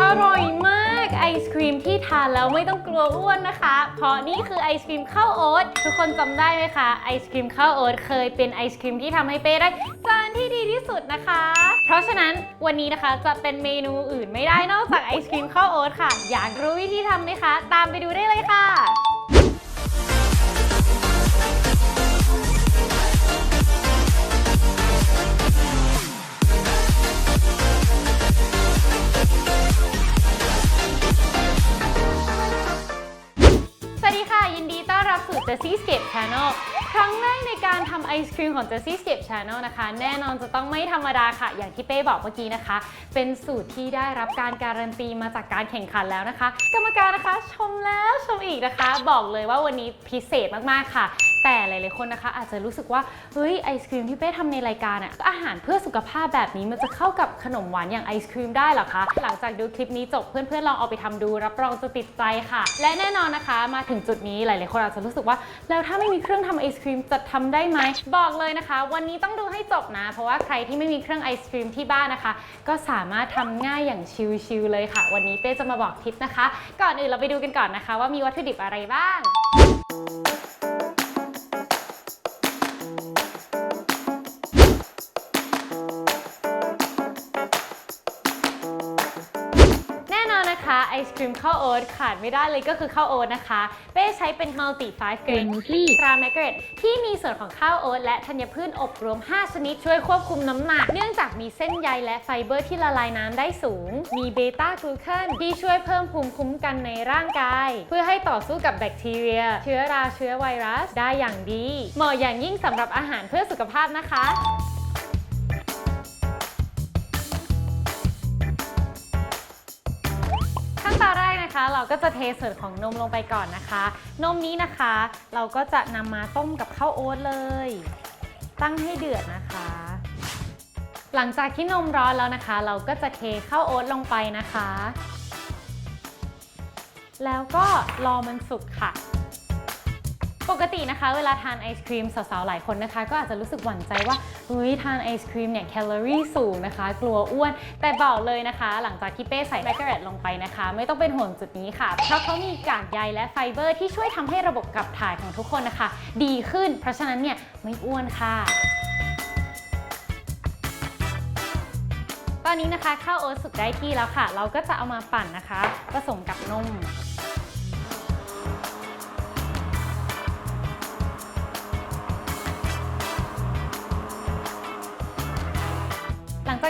อร่อยมากไอศครีมที่ทานแล้วไม่ต้องกลัวอ้วนนะคะ เพราะนี่คือไอศครีมข้าวโอ๊ตทุกคนจำได้ไหมคะไอศครีมข้าวโอ๊ตเคยเป็นไอศครีมที่ทำให้เป้ได้จานที่ดีที่สุดนะคะ เพราะฉะนั้นวันนี้นะคะจะเป็นเมนูอื่นไม่ได้นอกจากไอศครีมข้าวโอ๊ตค่ะ อยากรู้วิธีทำไหมคะ ตามไปดูได้เลยค่ะ Jessie Scape Channel ครั้งแรกในการทำไอศครีมของ Jessie Scape Channel นะคะ แน่นอนจะต้องไม่ธรรมดาค่ะ อย่างที่เป้บอกเมื่อกี้นะคะ เป็นสูตรที่ได้รับการการันตีมาจากการแข่งขันแล้วนะคะ กรรมการนะคะชมแล้วชมอีกนะคะ บอกเลยว่าวันนี้พิเศษมากๆค่ะ แต่หลายๆคนนะคะ อาจจะรู้สึกว่าเฮ้ยไอศครีมที่เป้ทำในรายการอะอาหารเพื่อสุขภาพแบบนี้มันจะเข้ากับขนมหวานอย่างไอศครีมได้หรอคะ หลังจากดูคลิปนี้จบเพื่อนๆลองเอาไปทำดูรับรองจะติดใจค่ะ และแน่นอนนะคะมาถึงจุดนี้หลายๆคนอาจจะรู้สึกว่า แล้วถ้าไม่มีเครื่องทำไอศครีมจะทำได้ไหมบอกเลยนะคะ วันนี้ต้องดูให้จบนะ เพราะว่าใครที่ไม่มีเครื่องไอศครีมที่บ้านนะคะ ก็สามารถทำง่ายอย่างชิลๆเลยค่ะ วันนี้เป้จะมาบอกทิปนะคะ ก่อนอื่นเราไปดูกันก่อนนะคะ ว่ามีวัตถุดิบอะไรบ้าง ศครีมข้าวโอ๊ตขาดไม่ได้เลยก็คือข้าวโอ๊ตนะคะ เป้ใช้เป็น multi 5 grain muesli ตราแมกเกรดที่มีส่วนของข้าวโอ๊ตและธัญพืชอบรวม 5 ชนิดช่วยควบคุมน้ำหนัก เนื่องจากมีเส้นใยและไฟเบอร์ที่ละลายน้ำได้สูง มีเบต้ากลูแคนที่ช่วยเพิ่มภูมิคุ้มกันในร่างกาย เพื่อให้ต่อสู้กับแบคทีเรีย เชื้อราเชื้อไวรัสได้อย่างดี เหมาะอย่างยิ่งสำหรับอาหารเพื่อสุขภาพนะคะ เราก็จะเทส่วนของนมลงไปก่อนนะคะ นมนี้นะคะ เราก็จะนำมาต้มกับข้าวโอ๊ตเลย ตั้งให้เดือดนะคะ หลังจากที่นมร้อนแล้วนะคะ เราก็จะเทข้าวโอ๊ตลงไปนะคะ แล้วก็รอมันสุกค่ะ ปกตินะคะ เวลาทานไอศครีมสาวๆหลายคนนะคะ ก็อาจจะรู้สึกหวั่นใจว่าเฮ้ยทานไอศครีมเนี่ยแคลอรี่สูงนะคะ กลัวอ้วน แต่บอกเลยนะคะ หลังจากที่เป้ใส่แมกกาเรตลงไปนะคะ ไม่ต้องเป็นห่วงจุดนี้ค่ะ เพราะเขามีกากใยและไฟเบอร์ที่ช่วยทำให้ระบบขับถ่ายของทุกคนนะคะ ดีขึ้น เพราะฉะนั้นเนี่ยไม่อ้วนค่ะตอนนี้นะคะข้าวโอ๊ตสุกได้ที่แล้วค่ะ เราก็จะเอามาปั่นนะคะ ผสมกับนม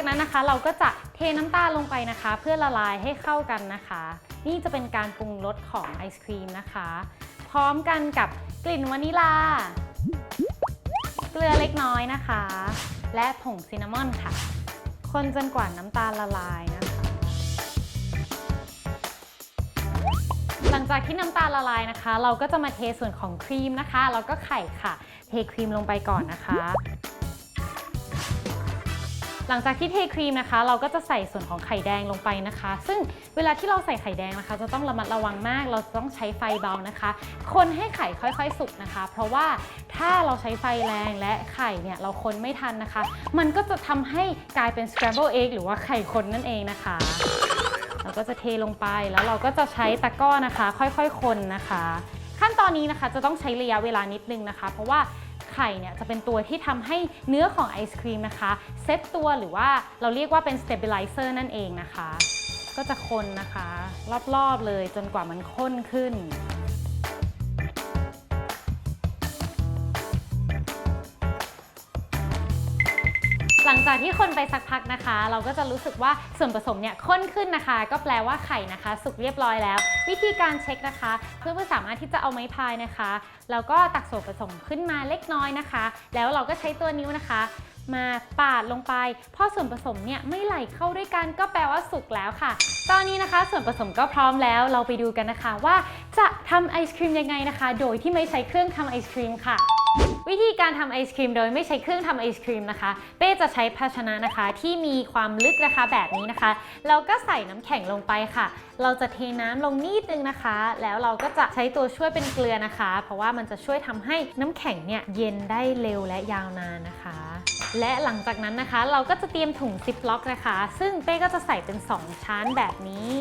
นั้นนะคะเราก็จะเทน้ำตาลลงไปนะคะ เพื่อละลายให้เข้ากันนะคะ นี่จะเป็นการปรุงรสของไอศครีมนะคะ พร้อมกันกับกลิ่นวานิลา เกลือเล็กน้อยนะคะ และผงซินนามอนค่ะ คนจนกว่าน้ำตาลละลายนะคะ หลังจากที่น้ำตาลละลายนะคะ เราก็จะมาเทส่วนของครีมนะคะแล้วก็ไข่ค่ะ เทครีมลงไปก่อนนะคะ หลังจากที่เทครีมนะคะ เราก็จะใส่ส่วนของไข่แดงลงไปนะคะ ซึ่งเวลาที่เราใส่ไข่แดงนะคะ จะต้องระมัดระวังมาก เราจะต้องใช้ไฟเบานะคะ คนให้ไข่ค่อยๆ สุกนะคะ เพราะว่าถ้าเราใช้ไฟแรงและไข่เนี่ยเราคนไม่ทันนะคะ มันก็จะทำให้กลายเป็น scramble egg หรือว่าไข่คนนั่นเองนะคะเราก็จะเทลงไปแล้วเราก็จะใช้ตะกร้อนะคะ ค่อยๆ คนนะคะ ขั้นตอนนี้นะคะจะต้องใช้ระยะเวลานิดนึงนะคะ เพราะว่า ไข่เนี่ยจะเป็นตัวที่ทำให้เนื้อของไอศครีมนะคะเซตตัวหรือว่าเราเรียกว่าเป็น stabilizer นั่นเองนะคะ ก็จะคนนะคะ รอบๆเลยจนกว่ามันข้นขึ้น หลังจากที่คนไปสักพักนะคะ เราก็จะรู้สึกว่าส่วนผสมเนี่ยข้นขึ้นนะคะ ก็แปลว่าไข่นะคะ สุกเรียบร้อยแล้ว วิธีการเช็คนะคะ เพื่อนๆสามารถที่จะเอาไม้พายนะคะแล้วก็ตักส่วนผสมขึ้นมาเล็กน้อยนะคะ แล้วเราก็ใช้ตัวนิ้วนะคะ มาปาดลงไปพอส่วนผสมเนี่ยไม่ไหลเข้าด้วยกันก็แปลว่าสุกแล้วค่ะ ตอนนี้นะคะส่วนผสมก็พร้อมแล้วเราไปดูกันนะคะว่าจะทำไอศครีมยังไงนะคะ โดยที่ไม่ใช้เครื่องทำไอศครีมค่ะ วิธีการทำไอศครีมโดยไม่ใช้เครื่องทำไอศครีมนะคะ เป้จะใช้ภาชนะนะคะ ที่มีความลึกนะคะแบบนี้นะคะแล้วก็ใส่น้ำแข็งลงไปค่ะ เราจะเทน้ำลงนิดนึงนะคะ แล้วเราก็จะใช้ตัวช่วยเป็นเกลือนะคะ เพราะว่ามันจะช่วยทำให้น้ำแข็งเนี่ยเย็นได้เร็วและยาวนานนะคะ และหลังจากนั้นนะคะ เราก็จะเตรียมถุงซิปล็อกนะคะ ซึ่งเป้ก็จะใส่เป็น 2 ชั้นแบบนี้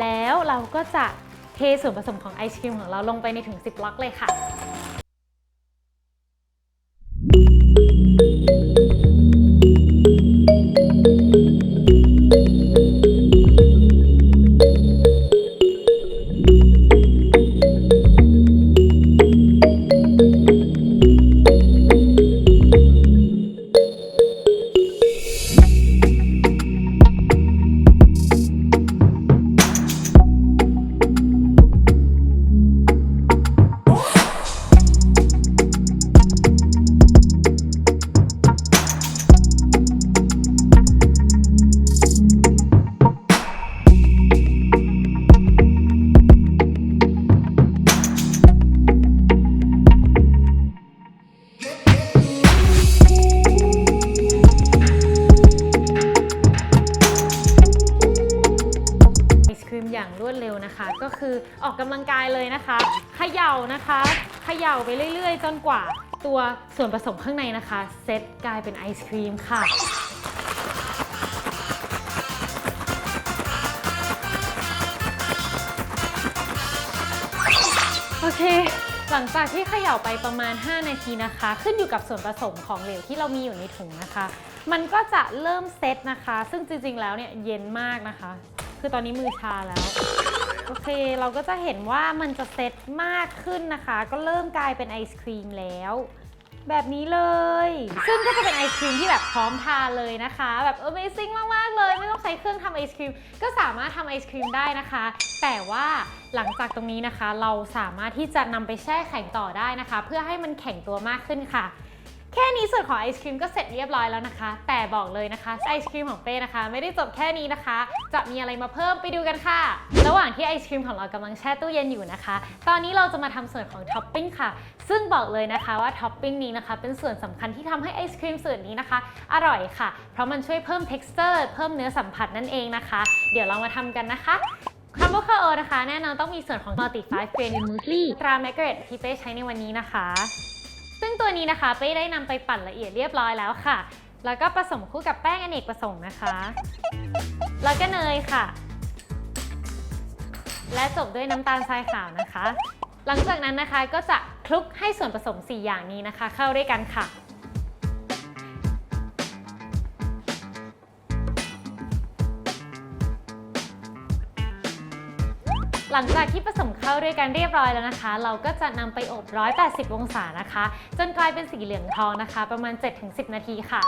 แล้วเราก็จะเทส่วนผสมของไอศครีมของเราลงไปในถุงซิปล็อกเลยค่ะ อย่างรวดเร็วนะคะ ก็คือออกกำลังกายเลยนะคะเขย่านะคะเขย่าไปเรื่อย ๆ จนกว่าตัวส่วนผสมข้างในนะคะเซตกลายเป็นไอศครีมค่ะโอเค หลังจากที่เขย่าไปประมาณ 5 นาทีนะคะ ขึ้นอยู่กับส่วนผสมของเหลวที่เรามีอยู่ในถุงนะคะ มันก็จะเริ่มเซตนะคะ ซึ่งจริงๆแล้วเนี่ยเย็นมากนะคะ คือตอนนี้มือชาแล้ว โอเคเราก็จะเห็นว่ามันจะเซ็ตมากขึ้นนะคะ ก็เริ่มกลายเป็นไอศครีมแล้ว แบบนี้เลย ซึ่งก็จะเป็นไอศครีมที่แบบพร้อมทานเลยนะคะ แบบ Amazing มาก ๆ เลย ไม่ต้องใช้เครื่องทำไอศครีม ก็สามารถทำไอศครีมได้นะคะ แต่ว่าหลังจากตรงนี้นะคะ เราสามารถที่จะนำไปแช่แข็งต่อได้นะคะ เพื่อให้มันแข็งตัวมากขึ้นค่ะ แค่นี้ส่วนของไอศครีมก็เสร็จเรียบร้อยแล้วนะคะ แต่บอกเลยนะคะไอศครีมของเป้นะคะ ไม่ได้จบแค่นี้นะคะ จะมีอะไรมาเพิ่มไปดูกันค่ะ ระหว่างที่ไอศครีมของเรากำลังแช่ตู้เย็นอยู่นะคะ ตอนนี้เราจะมาทำส่วนของท็อปปิ้งค่ะ ซึ่งบอกเลยนะคะว่าท็อปปิ้งนี้นะคะ เป็นส่วนสำคัญที่ทำให้ไอศครีมส่วนนี้นะคะ อร่อยค่ะ เพราะมันช่วยเพิ่ม texture เพิ่มเนื้อสัมผัสนั่นเองนะคะ เดี๋ยวเรามาทำกันนะคะคาร์โบคาโอนะคะ แน่นอนต้องมีส่วนของ multi 5 grain muesli ตรา m a r g a r e t ที่เป้ใช้ในวันนี้นะคะ ซึ่งตัวนี้นะคะเป้ได้นำไปปั่นละเอียดเรียบร้อยแล้วค่ะ แล้วก็ผสมคู่กับแป้งอเนกประสงค์นะคะ แล้วก็เนยค่ะ และจบด้วยน้ำตาลทรายขาวนะคะ หลังจากนั้นนะคะก็จะคลุกให้ส่วนผสม 4 อย่างนี้นะคะ เข้าด้วยกันค่ะ หลังจากที่ผสมเข้าด้วยกันเรียบร้อยแล้วนะคะ เราก็จะนำไปอบ 180 องศานะคะ จนกลายเป็นสีเหลืองทองนะคะ ประมาณ 7-10 นาทีค่ะ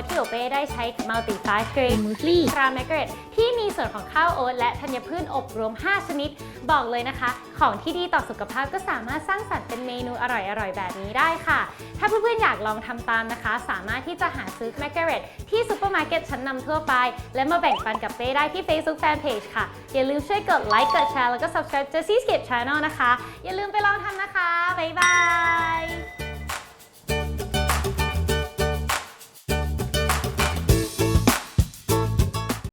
ตรข้าวโอ๊ตที่โอเป้ได้ใช้ Multi 5 Grain Muesli ตรา m a r g a r e t ที่มีส่วนของข้าวโอ๊ตและธัญพืชอบรวม 5 ชนิด บอกเลยนะคะ ของที่ดีต่อสุขภาพก็สามารถสร้างสรรค์เป็นเมนูอร่อยๆ แบบนี้ได้ค่ะ ถ้าเพื่อนๆอยากลองทำตามนะคะ สามารถที่จะหาซื้อ m a r g a r e t ที่ซูเปอร์มาร์เก็ตชั้นนำทั่วไป และมาแบ่งปันกับเป้ได้ที่ Facebook Fanpage ค่ะ อย่าลืมช่วยกดไลค์กดแชร์แล้วก็ subscribe Jessie Skip Channel นะคะ อย่าลืมไปลองทำนะคะ บ๊ายบาย